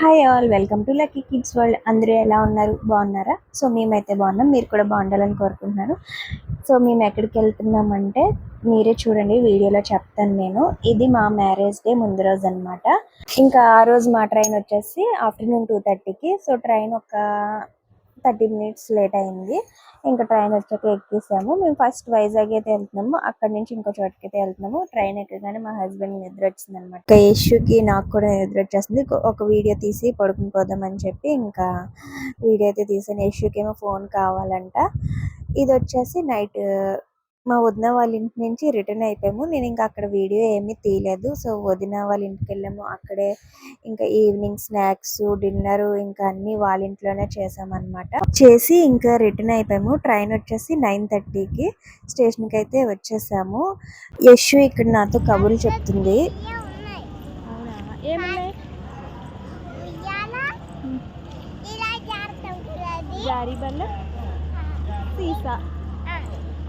Hi all welcome to Lucky Kids World అందరూ ఎలా ఉన్నారు? బాగున్నారా? సో మేమైతే బాగున్నాం. మీరు కూడా బాగుండాలని కోరుకుంటున్నాను. సో మేము ఎక్కడికి వెళ్తున్నామంటే మీరే చూడండి వీడియోలో చెప్తాను నేను. ఇది మా మ్యారేజ్ డే ముందు రోజు అనమాట ఇంకా ఆ రోజు మా ట్రైన్ వచ్చేసి ఆఫ్టర్నూన్ టూ థర్టీకి సో ట్రైన్ ఒక థర్టీ మినిట్స్ లేట్ అయింది. ఇంకా ట్రైన్ వచ్చాక ఎక్కేసాము. మేము ఫస్ట్ వైజాగ్ అయితే వెళ్తున్నాము. అక్కడ నుంచి ఇంకో చోటుకి అయితే వెళ్తున్నాము. ట్రైన్ ఎక్కగానే మా హస్బెండ్ నిద్ర వచ్చింది అనమాట ఇంకా ఇష్యూకి నాకు కూడా నిద్ర వచ్చేస్తుంది ఒక వీడియో తీసి పడుకుని పోదాం అని చెప్పి ఇంకా వీడియో అయితే తీసాను. ఇష్యూకి ఏమో ఫోన్ కావాలంట. ఇది వచ్చేసి నైట్ మా వదిన వాళ్ళ ఇంటి నుంచి రిటర్న్ అయిపోయాము. నేను ఇంకా అక్కడ వీడియో ఏమీ తీయలేదు. సో వదిన వాళ్ళ ఇంటికి వెళ్ళాము. అక్కడే ఇంకా ఈవినింగ్ స్నాక్స్ డిన్నర్ ఇంకా అన్ని వాళ్ళ ఇంట్లోనే చేసామన్నమాట చేసి ఇంకా రిటర్న్ అయిపోయాము. ట్రైన్ వచ్చేసి నైన్ థర్టీకి స్టేషన్కి అయితే వచ్చేసాము. యశు ఇక్కడ నాతో కబుర్లు చెప్తుంది. జారీ బల్ల సీసా.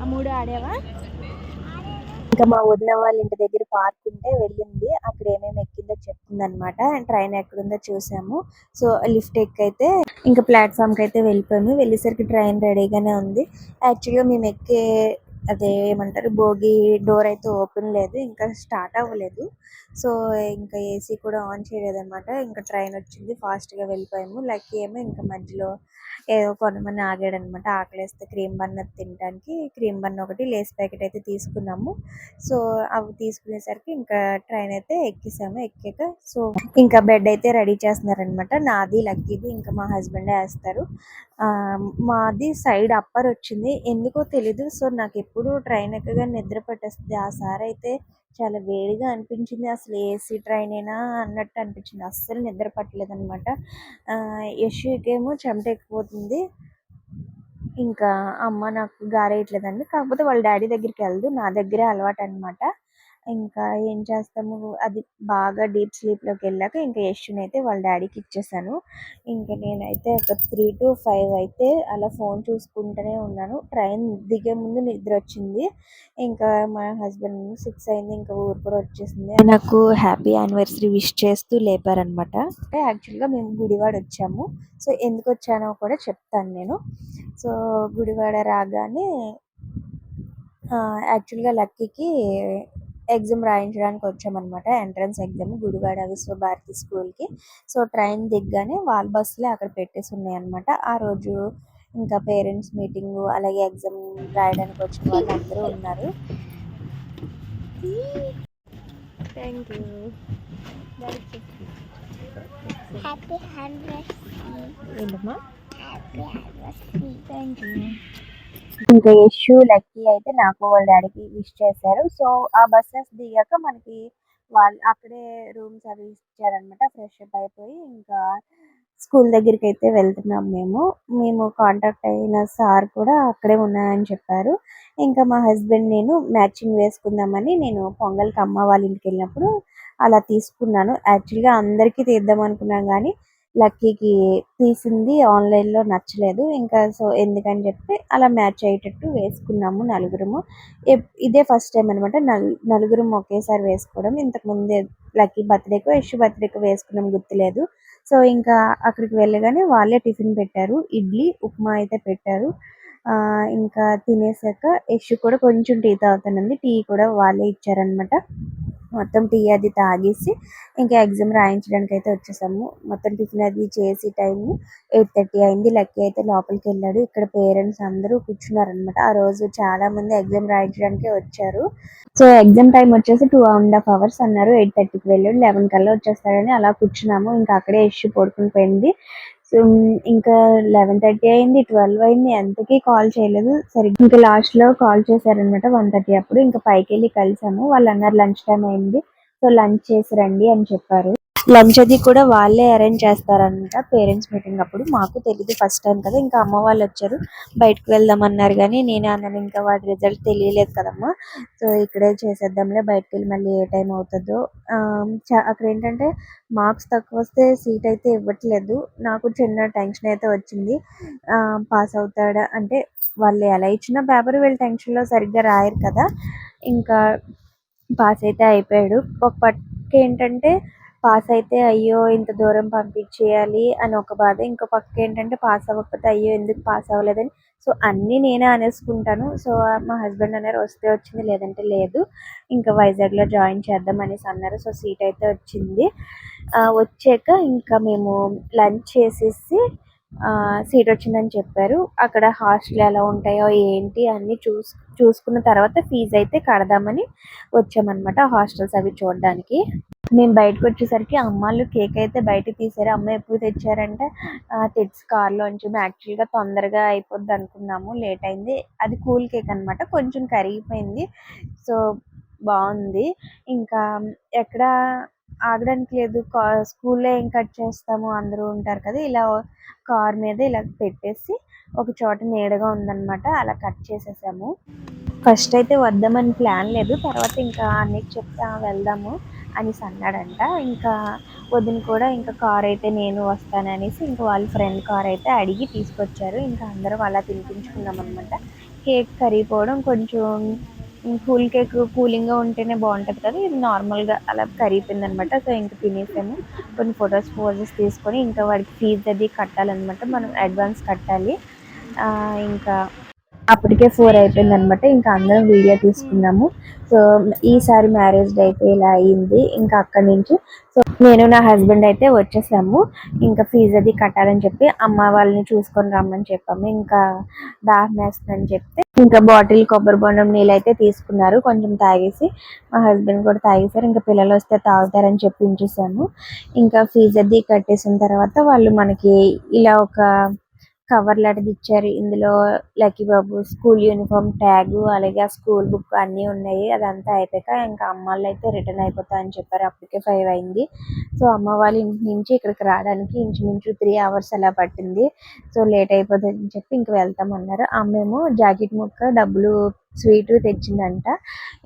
ఆ మూడు ఆడేవా? ఇంకా మా వదిన వాళ్ళ ఇంటి దగ్గర పార్క్ ఉంటే వెళ్ళింది. అక్కడ ఏమేమి ఎక్కిందో చెప్తుంది అనమాట ట్రైన్ ఎక్కడుందో చూసాము. సో లిఫ్ట్ ఎక్కైతే ఇంకా ప్లాట్ఫామ్కి అయితే వెళ్ళిపోయాము. వెళ్ళేసరికి ట్రైన్ రెడీగానే ఉంది. యాక్చువల్గా మేము ఎక్కే అదే ఏమంటారు భోగి డోర్ అయితే ఓపెన్ లేదు. ఇంకా స్టార్ట్ అవ్వలేదు. సో ఇంకా ఏసీ కూడా ఆన్ చేయలేదు అనమాట ఇంకా ట్రైన్ వచ్చింది ఫాస్ట్గా వెళ్ళిపోయాము. లక్కీ ఏమో ఇంకా మధ్యలో ఏదో కొనమని ఆగాడనమాట ఆకలేస్తే క్రీమ్ బన్ తినడానికి క్రీమ్ బన్ ఒకటి లేస్ ప్యాకెట్ అయితే తీసుకున్నాము. సో అవి తీసుకునేసరికి ఇంకా ట్రైన్ అయితే ఎక్కేసాము ఎక్కాక. సో ఇంకా బెడ్ అయితే రెడీ చేస్తున్నారనమాట నాది లక్కీది ఇంకా మా హస్బెండ్ వేస్తారు. మాది సైడ్ అప్పర్ వచ్చింది. ఎందుకో తెలీదు. సో నాకు ఎప్పుడు ట్రైన్ ఎక్కగా నిద్ర పట్టేస్తుంది. ఆ సార్ అయితే చాలా వేడిగా అనిపించింది. అసలు ఏసీ ట్రైన్ అయినా అన్నట్టు అనిపించింది. అస్సలు నిద్ర పట్టలేదు అనమాట యశ్వికేమో చెమట ఎక్కిపోతుంది ఇంకా అమ్మ నాకు గారేయట్లేదండి. కాకపోతే వాళ్ళ డాడీ దగ్గరికి వెళ్దు నా దగ్గరే అలవాటు అనమాట ఇంకా ఏం చేస్తాము? అది బాగా డీప్ స్లీప్లోకి వెళ్ళాక ఇంకా యశ్ని అయితే వాళ్ళ డాడీకి ఇచ్చేసాను. ఇంకా నేనైతే ఒక త్రీ టు ఫైవ్ అయితే అలా ఫోన్ చూసుకుంటూనే ఉన్నాను. ట్రైన్ దిగే ముందు నిద్ర వచ్చింది. ఇంకా మా హస్బెండ్ సిక్స్ అయింది. ఇంకా ఊరు కూడా వచ్చేసింది. నాకు హ్యాపీ యానివర్సరీ విష్ చేస్తూ లేపారనమాట. యాక్చువల్గా మేము గుడివాడ వచ్చాము. సో ఎందుకు వచ్చానో కూడా చెప్తాను నేను. సో గుడివాడ రాగానే యాక్చువల్గా లక్కీకి ఎగ్జామ్ రాయించడానికి వచ్చామన్నమాట. ఎంట్రన్స్ ఎగ్జామ్ గుడివాడ విశ్వభారతి స్కూల్కి. సో ట్రైన్ దిగ్గానే వాళ్ళ బస్సులే అక్కడ పెట్టేసి ఉన్నాయన్నమాట. ఆ రోజు ఇంకా పేరెంట్స్ మీటింగ్ అలాగే ఎగ్జామ్ రాయడానికి వచ్చిన వాళ్ళు అందరూ ఉన్నారు. Thank you. Happy happy thank you. ఇంకా యశు లక్కీ అయితే నాకు వాళ్ళ డాడీకి విష్ చేశారు. సో ఆ బస్సెస్ దిగాక మనకి వాళ్ళు అక్కడే రూమ్స్ అవి ఇచ్చారనమాట ఫ్రెష్ అప్ అయిపోయి ఇంకా స్కూల్ దగ్గరికి అయితే వెళ్తున్నాం మేము. మేము కాంటాక్ట్ అయిన సార్ కూడా అక్కడే ఉన్నాయని చెప్పారు. ఇంకా మా హస్బెండ్ నేను మ్యాచింగ్ వేసుకుందామని నేను పొంగల్కి అమ్మ వాళ్ళ ఇంటికి వెళ్ళినప్పుడు అలా తీసుకున్నాను. యాక్చువల్గా అందరికీ తీద్దాం అనుకున్నాం కానీ లక్కీకి తీసింది ఆన్లైన్లో నచ్చలేదు. ఇంకా సో ఎందుకని చెప్పి అలా మ్యాచ్ అయ్యేటట్టు వేసుకున్నాము నలుగురము. ఇదే ఫస్ట్ టైం అనమాట నలుగురం ఒకేసారి వేసుకోవడం. ఇంతకుముందే లక్కీ బర్త్డేకు యశ్ బర్త్డేకు వేసుకున్నాం గుర్తులేదు. సో ఇంకా అక్కడికి వెళ్ళగానే వాళ్ళే టిఫిన్ పెట్టారు. ఇడ్లీ ఉప్మా అయితే పెట్టారు. ఇంకా తినేసాక యశ్ కూడా కొంచెం టీ తాగుతానండి టీ కూడా వాళ్ళే ఇచ్చారనమాట మొత్తం టీ అది తాగేసి ఇంకా ఎగ్జామ్ రాయించడానికి అయితే వచ్చేసాము. మొత్తం టిఫిన్ అది చేసి టైం ఎయిట్ థర్టీ అయింది. లక్కీ అయితే లోపలికి వెళ్ళాడు. ఇక్కడ పేరెంట్స్ అందరూ కూర్చున్నారనమాట ఆ రోజు చాలా మంది ఎగ్జామ్ రాయించడానికి వచ్చారు. సో ఎగ్జామ్ టైం వచ్చేసి టూ అండ్ హాఫ్ అవర్స్ అన్నారు. ఎయిట్ థర్టీకి వెళ్ళాడు. లెవెన్ కల్లా వచ్చేస్తాడని అలా కూర్చున్నాము. ఇంకా అక్కడే ఇష్యూ పడుకుని పోయింది. ఇంకా లెవెన్ థర్టీ అయింది ట్వెల్వ్ అయింది ఎంతకీ కాల్ చేయలేదు. సరిగ్గా ఇంకా లాస్ట్లో కాల్ చేశారనమాట వన్ థర్టీ అప్పుడు. ఇంకా పైకి వెళ్ళి కలిసాము. వాళ్ళు అన్నారు లంచ్ టైం అయింది. సో లంచ్ చేసి రండి అని చెప్పారు. లంచ్ అది కూడా వాళ్ళే అరేంజ్ చేస్తారంట. పేరెంట్స్ మీటింగ్ అప్పుడు మాకు తెలియదు ఫస్ట్ టైం కదా. ఇంకా అమ్మ వాళ్ళు వచ్చారు. బయటకు వెళ్దాం అన్నారు కానీ నేనే అన్నాను ఇంకా వాటి రిజల్ట్ తెలియలేదు కదమ్మా. సో ఇక్కడే చేసేద్దాంలే బయటకు వెళ్ళి మళ్ళీ ఏ టైం అవుతుందో. అక్కడ ఏంటంటే మార్క్స్ తక్కువ వస్తే సీట్ అయితే ఇవ్వట్లేదు. నాకు చిన్న టెన్షన్ అయితే వచ్చింది. పాస్ అవుతాడా అంటే వాళ్ళు ఎలా ఇచ్చిన పేపర్ వీళ్ళు టెన్షన్లో సరిగ్గా రాయరు కదా. ఇంకా పాస్ అయితే అయిపోయాడు. ఒక పక్క ఏంటంటే పాస్ అయితే అయ్యో ఇంత దూరం పంపించేయాలి అని ఒక బాధ. ఇంకో పక్క ఏంటంటే పాస్ అవ్వకపోతే అయ్యో ఎందుకు పాస్ అవ్వలేదని. సో అన్నీ నేనే అనేసుకుంటాను. సో మా హస్బెండ్ అన్నారు వస్తే వచ్చింది లేదంటే లేదు. ఇంకా వైజాగ్లో జాయిన్ చేద్దాం అనేసి అన్నారు. సో సీట్ అయితే వచ్చింది. వచ్చాక ఇంకా మేము లంచ్ చేసేసి సీట్ వచ్చిందని చెప్పారు. అక్కడ హాస్టల్ ఎలా ఉంటాయో ఏంటి అన్ని చూస్ చూసుకున్న తర్వాత ఫీజు అయితే కడదామని వచ్చామన్నమాట హాస్టల్స్ అవి చూడడానికి. మేము బయటకు వచ్చేసరికి అమ్మాళ్ళు కేక్ అయితే బయట తీసారు. అమ్మ ఎప్పుడు తెచ్చారంటే తెచ్చి కార్లోంచి మేము యాక్చువల్గా తొందరగా అయిపోద్ది అనుకున్నాము లేట్ అయింది. అది కూల్ కేక్ అనమాట కొంచెం కరిగిపోయింది. సో బాగుంది. ఇంకా ఎక్కడ ఆగడానికి లేదు. కా స్కూల్లో ఏం కట్ చేస్తాము అందరూ ఉంటారు కదా ఇలా కార్ మీద ఇలా పెట్టేసి ఒక చోట నీడగా ఉందన్నమాట అలా కట్ చేసేసాము. ఫస్ట్ అయితే వద్దామని ప్లాన్ లేదు తర్వాత ఇంకా అన్నికి చెప్తా వెళ్దాము అనేసి అన్నాడంట. ఇంకా వదిన కూడా ఇంకా కార్ అయితే నేను వస్తాను అనేసి ఇంకా వాళ్ళ ఫ్రెండ్ కార్ అయితే అడిగి తీసుకొచ్చారు. ఇంకా అందరం అలా తినిపించుకున్నాం అనమాట కేక్ కరిగిపోవడం కొంచెం కూల్ కేక్ కూలింగ్గా ఉంటేనే బాగుంటుంది కదా. ఇది నార్మల్గా అలా కరిగిపోయింది అనమాట సో ఇంకా తినేసాము. కొన్ని ఫొటోస్ ఫోజెస్ తీసుకొని ఇంకా వాడికి ఫీజు అది కట్టాలన్నమాట. మనం అడ్వాన్స్ కట్టాలి. ఇంకా అప్పటికే ఫోర్ అయిపోయింది అనమాట ఇంకా అందరం వీడియో తీసుకున్నాము. సో ఈసారి మ్యారేజ్ డే అయితే ఇలా అయ్యింది ఇంకా అక్కడి నుంచి. సో నేను నా హస్బెండ్ అయితే వచ్చేసాము. ఇంకా ఫీజు అది కట్టాలని చెప్పి అమ్మ వాళ్ళని చూసుకొని రమ్మని చెప్పాము. ఇంకా దాహం వేస్తుందని చెప్తే ఇంకా బాటిల్ కొబ్బరి బొండం నీళ్ళు అయితే తీసుకున్నారు. కొంచెం తాగేసి మా హస్బెండ్ కూడా తాగేశారు. ఇంకా పిల్లలు వస్తే తాగుతారని చెప్పి ఉంచేసాము. ఇంకా ఫీజు అది కట్టేసిన తర్వాత వాళ్ళు మనకి ఇలా ఒక కవర్ లాంటిది ఇచ్చారు ఇందులో లక్కీ బాబు స్కూల్ యూనిఫామ్ ట్యాగ్ అలాగే ఆ స్కూల్ బుక్ అన్నీ ఉన్నాయి. అదంతా అయిపోయాక ఇంకా అమ్మ వాళ్ళు అయితే రిటర్న్ అయిపోతా అని చెప్పారు. అప్పటికే ఫైవ్ అయింది. సో అమ్మ వాళ్ళ ఇంటి నుంచి ఇక్కడికి రావడానికి ఇంచుమించు త్రీ అవర్స్ అలా పట్టింది. సో లేట్ అయిపోతుంది అని చెప్పి ఇంక వెళ్తామన్నారు. అమ్మేమో జాకెట్ ముక్క డబ్బులు స్వీట్ తెచ్చిందంట.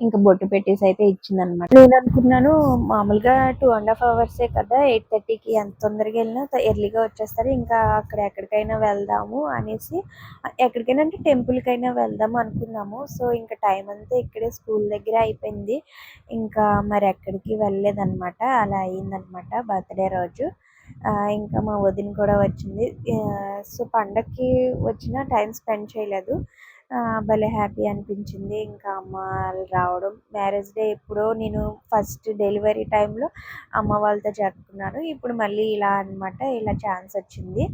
ఇంకా బొట్టు పెట్టేసి అయితే ఇచ్చిందనమాట నేను అనుకున్నాను మామూలుగా టూ అండ్ హాఫ్ అవర్సే కదా ఎయిట్ థర్టీకి ఎంత తొందరగా వెళ్ళినా ఎర్లీగా వచ్చేస్తారు. ఇంకా అక్కడ ఎక్కడికైనా వెళ్దాము అనేసి ఎక్కడికైనా అంటే టెంపుల్కైనా వెళ్దాము అనుకున్నాము. సో ఇంకా టైం అంతా ఇక్కడే స్కూల్ దగ్గర అయిపోయింది. ఇంకా మరి ఎక్కడికి వెళ్ళలేదన్నమాట. అలా అయిందనమాట బర్త్డే రోజు. ఇంకా మా వదిన కూడా వచ్చింది. సో పండక్కి వచ్చిన టైం స్పెండ్ చేయలేదు. భలే హ్యాపీ అనిపించింది. ఇంకా అమ్మ వాళ్ళు రావడం మ్యారేజ్ డే ఎప్పుడో నేను ఫస్ట్ డెలివరీ టైంలో అమ్మ వాళ్ళతో జరుపుకున్నాను. ఇప్పుడు మళ్ళీ ఇలా అన్నమాట ఇలా ఛాన్స్ వచ్చింది.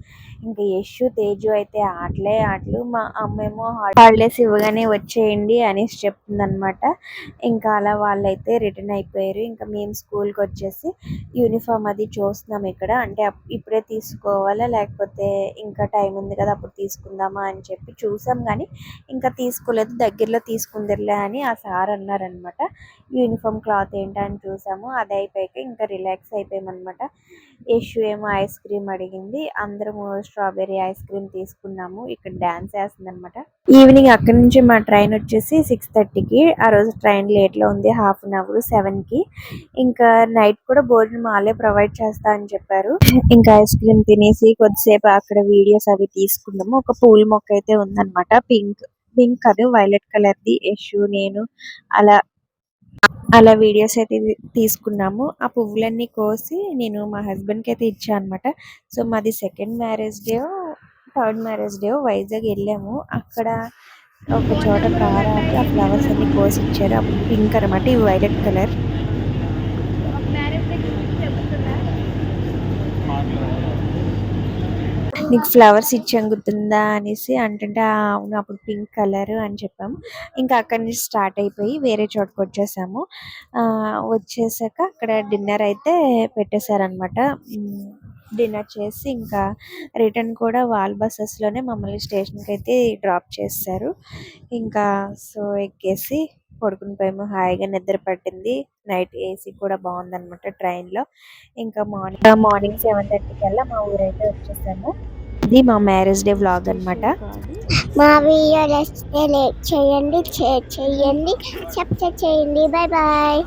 ఇంకా యశు తేజు అయితే ఆటలే ఆటలు. మా అమ్మ ఏమో హాలిడేస్ ఇవ్వగానే వచ్చేయండి అనేసి చెప్తుంది అనమాట ఇంకా అలా వాళ్ళైతే రిటర్న్ అయిపోయారు. ఇంకా మేము స్కూల్కి వచ్చేసి యూనిఫామ్ అది చూస్తున్నాం ఇక్కడ. అంటే అప్- ఇప్పుడే తీసుకోవాలా లేకపోతే ఇంకా టైం ఉంది కదా అప్పుడు తీసుకుందామా అని చెప్పి చూసాం. కానీ ఇంకా తీసుకోలేదు దగ్గరలో తీసుకుందిర్లే అని ఆ సార్ అన్నారనమాట. యూనిఫామ్ క్లాత్ ఏంటని చూసాము. అది అయిపోయాక ఇంకా రిలాక్స్ అయిపోయామన్నమాట యశు ఏమో ఐస్ క్రీమ్ అడిగింది. అందరము స్ట్రాబెర్రీ ఐస్ క్రీమ్ తీసుకున్నాము. ఇక్కడ డాన్స్ వేస్తుంది అనమాట ఈవినింగ్ అక్కడి నుంచి మా ట్రైన్ వచ్చేసి సిక్స్ థర్టీకి ఆ రోజు ట్రైన్ లేట్లో ఉంది హాఫ్ అన్ అవర్ సెవెన్కి ఇంకా నైట్ కూడా భోజనం వాళ్ళే ప్రొవైడ్ చేస్తా అని చెప్పారు. ఇంకా ఐస్ క్రీమ్ తినేసి కొద్దిసేపు అక్కడ వీడియోస్ అవి తీసుకున్నాము ఒక పూల మొక్క అయితే ఉందన్నమాట. పింక్ పింక్ కాదు వైలెట్ కలర్ ది. యశు నేను అలా అలా వీడియోస్ అయితే తీసుకున్నాము. ఆ పువ్వులన్నీ కోసి నేను మా హస్బెండ్కి అయితే ఇచ్చాను అనమాట సో మాది second marriage day third marriage day Vizag వెళ్ళాము. అక్కడ ఒక చోట కార్ ఆపి ఆ ఫ్లవర్స్ అన్ని కోసి ఇచ్చారు అప్పుడు పింక్ అనమాట ఇవి వైలెట్ కలర్. నీకు ఫ్లవర్స్ ఇచ్చాం గుర్తుందా అనేసి అంటుంటే అవును అప్పుడు పింక్ కలర్ అని చెప్పాము. ఇంకా అక్కడి నుంచి స్టార్ట్ అయిపోయి వేరే చోటుకు వచ్చేసాము. వచ్చేసాక అక్కడ డిన్నర్ అయితే పెట్టేశారనమాట డిన్నర్ చేసి ఇంకా రిటర్న్ కూడా వాల్ బస్సెస్లోనే మమ్మల్ని స్టేషన్కి అయితే డ్రాప్ చేస్తారు ఇంకా సో ఎక్కేసి పడుకుని పోయాము హాయిగా నిద్ర పట్టింది. నైట్ ఏసీ కూడా బాగుందన్నమాట ట్రైన్లో. ఇంకా మార్నింగ్ మార్నింగ్ సెవెన్ థర్టీ కల్లా మా ఊరైతే వచ్చేసాము. ఇది మా మ్యారేజ్ డే వ్లాగ్ అనమాట మా వీడియో చేయండి షేర్ చేయండి సబ్స్క్రైబ్ చేయండి. Bye bye